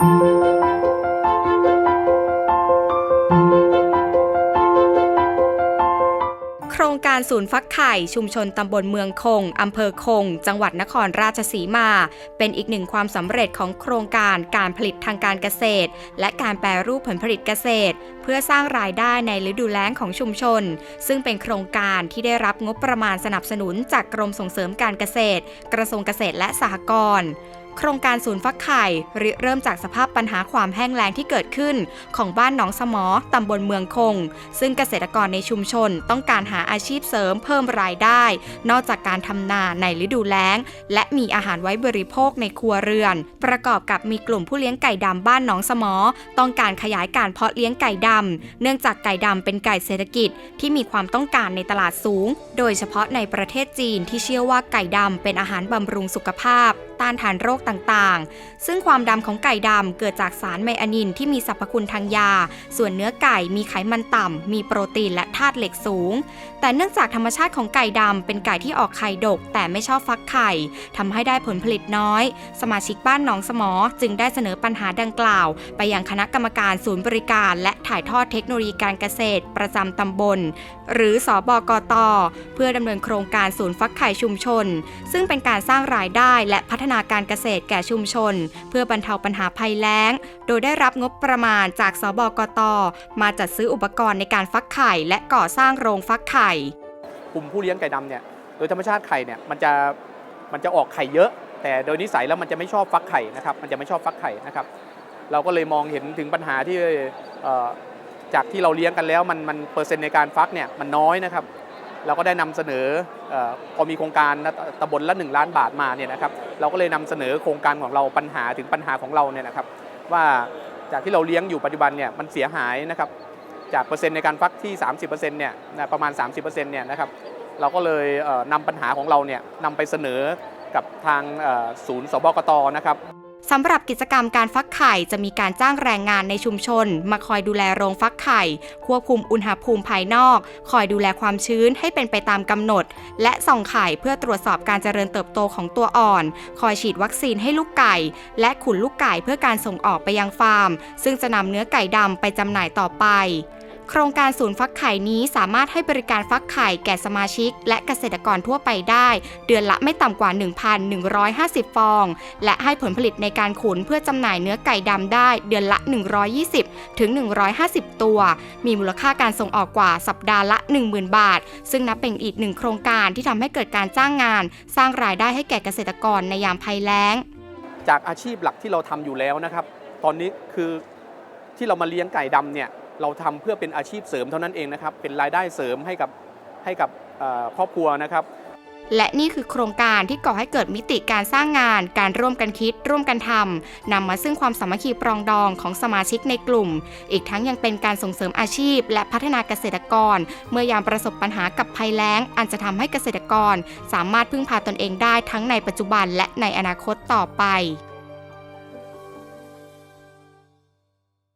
โครงการศูนย์ฟักไข่ชุมชนตำบลเมืองคง อำเภอคง จังหวัดนครราชสีมา เป็นอีกหนึ่งความสำเร็จของโครงการการผลิตทางการเกษตร และการแปรรูปผลผลิตเกษตร เพื่อสร้างรายได้ในฤดูแล้งของชุมชน ซึ่งเป็นโครงการที่ได้รับงบประมาณสนับสนุนจากกรมส่งเสริมการเกษตร กระทรวงเกษตรและสหกรณ์ ครงการศูนย์ฟักไข่ริเริ่มจากสภาพปัญหาความแห้งแล้งที่เกิดขึ้น ของบ้านหนองสมอตำบลเมืองคง ซึ่งเกษตรกรในชุมชนต้องการหาอาชีพเสริมเพิ่มรายได้ นอกจากการทำนาในฤดูแล้ง และมีอาหารไว้บริโภคในครัวเรือน ประกอบกับมีกลุ่มผู้เลี้ยงไก่ดำบ้านหนองสมอ ต้องการขยายการเพาะเลี้ยงไก่ดำเนื่องจากไก่ดำเป็นไก่เศรษฐกิจที่มีความต้องการในตลาดสูง โดยเฉพาะในประเทศจีนที่เชื่อว่าไก่ดำเป็นอาหารบำรุงสุขภาพ ต้านทานโรคต่างๆ ซึ่งความดำของไก่ดำเกิดจากสารไมอานินที่มีสรรพคุณทางยา ส่วนเนื้อไก่มีไขมันต่ำ มีโปรตีนและธาตุเหล็กสูง แต่เนื่องจากธรรมชาติของไก่ดำเป็นไก่ที่ออกไข่ดก แต่ไม่ชอบฟักไข่ทำให้ได้ผลผลิตน้อย สมาชิกบ้านหนองสมอ จึงได้เสนอปัญหาดังกล่าว ไปยังคณะกรรมการศูนย์บริการ และถ่ายทอดเทคโนโลยีการเกษตร ประจำตำบล หรือสอบกต เพื่อดำเนินโครงการศูนย์ฟักไข่ชุมชน ซึ่งเป็นการสร้างรายได้และพัฒนาการเกษตรแก่ชุมชน เพื่อบรรเทาปัญหาภัยแล้ง โดยได้รับงบประมาณจากสบกต มาจัดซื้ออุปกรณ์ในการฟักไข่ และก่อสร้างโรงฟักไข่กลุ่มผู้เลี้ยงไก่ดำเนี่ยโดยธรรมชาติไข่เนี่ยมันจะมันจะออกไข่เยอะ แต่โดยนิสัยแล้วมันจะไม่ชอบฟักไข่นะครับมันจะไม่ชอบฟักไข่นะครับ เราก็เลยมองเห็นถึงปัญหาที่จากที่เราเลี้ยงกันแล้วมันมันเปอร์เซ็นต์ในการฟักเนี่ยมันน้อยนะครับ เราก็ได้นำเสนออพอมีโครงการนะตำบลละ 1 ล้านบาทมาเนี่ยนะครับเราก็เลยนำเสนอโครงการของเราปัญหาถึงปัญหาของเราเนี่ยนะครับว่าจากที่เราเลี้ยงอยู่ปัจจุบันเนี่ยมันเสียหายนะครับจากเปอร์เซ็นต์ในการฟักที่ 30%เนี่ยนะประมาณ 30%เนี่ยนะครับเราก็เลยเอ่อนำปัญหาของเราเนี่ยนำไปเสนอกับทางศูนย์สบกตนะครับ สำหรับกิจกรรมการฟักไข่จะมีการจ้างแรงงานในชุมชน มาคอยดูแลโรงฟักไข่ ควบคุมอุณหภูมิภายนอก คอยดูแลความชื้นให้เป็นไปตามกำหนด และส่องไข่เพื่อตรวจสอบการเจริญเติบโตของตัวอ่อน คอยฉีดวัคซีนให้ลูกไก่ และขุนลูกไก่เพื่อการส่งออกไปยังฟาร์ม ซึ่งจะนำเนื้อไก่ดำไปจำหน่ายต่อไป โครงการศูนย์ฟักไข่นี้สามารถให้บริการฟักไข่แก่สมาชิก และเกษตรกรทั่วไปได้ เดือนละไม่ต่ำกว่า 1,150 ฟอง และให้ผลผลิตในการขุนเพื่อจำหน่ายเนื้อไก่ดำได้ เดือนละ 120 ถึง 150 ตัว มีมูลค่าการส่งออกกว่าสัปดาห์ละ 10,000 บาท ซึ่งนับเป็นอีกหนึ่งโครงการที่ทำให้เกิดการจ้างงาน สร้างรายได้ให้แก่เกษตรกรในยามภัยแล้ง จากอาชีพหลักที่เราทำอยู่แล้วนะครับ ตอนนี้คือที่เรามาเลี้ยงไก่ดำเนี่ย เราทำเพื่อเป็นอาชีพเสริมเท่านั้นเองนะครับ เป็นรายได้เสริมให้กับให้กับครอบครัวนะครับ และนี่คือโครงการที่ก่อให้เกิดมิติการสร้างงาน การร่วมกันคิด ร่วมกันทำนำมาซึ่งความสามัคคีปรองดองของสมาชิกในกลุ่ม อีกทั้งยังเป็นการส่งเสริมอาชีพ และพัฒนาเกษตรกร เมื่อยามประสบปัญหากับภัยแล้ง อันจะทำให้เกษตรกร สามารถพึ่งพาตนเองได้ทั้งในปัจจุบันและในอนาคตต่อไป